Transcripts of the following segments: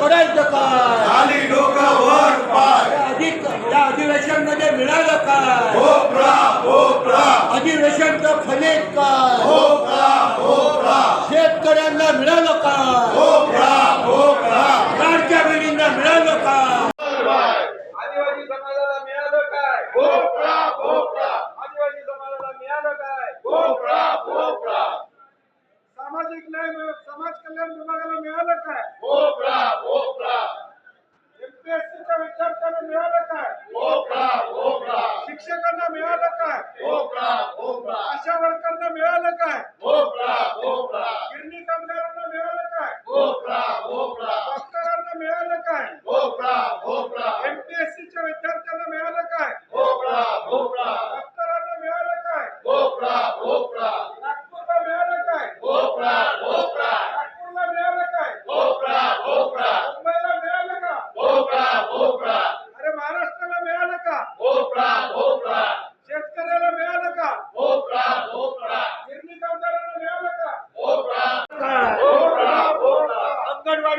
करायचं काय? खाली डोकं वर पाय. अधिक या अधिवेशनमध्ये मिळालं काय? भोपळा भोपळा. अधिवेशनचं फलित काय? भोपळा भोपळा. शेतकऱ्यांना मिळालं काय? भोपळा मिळालं काय? आदिवासी समाजाला मिळालं काय? सामाजिक न्याय विभाग- समाज कल्याण विभागाला मिळालं काय एमपीएससीच्या विद्यार्थ्यांना मिळालं काय शिक्षकांना मिळालं काय आशा वर्करना मिळालं काय गिरणी कामगारांना मिळालं काय डॉक्टरांना मिळालं काय एमपीएससीच्या विद्यार्थ्यांना मिळालं काय डॉक्टरांना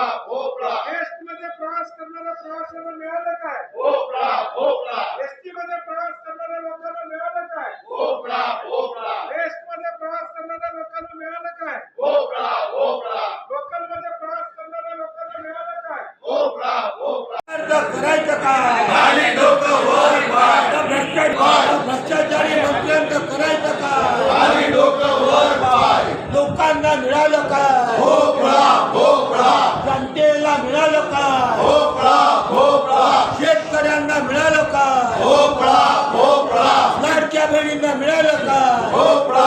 एसटी मध्ये प्रवास करणाऱ्या प्रवाशांना मिळालं काय? एसटी मध्ये प्रवास करणाऱ्या लोकांना मिळालं काय? एसटी मध्ये प्रवास करणाऱ्या लोकांना मिळालं काय? लोकलमध्ये प्रवास करणाऱ्या लोकांना मिळालं काय? करायचं काय? in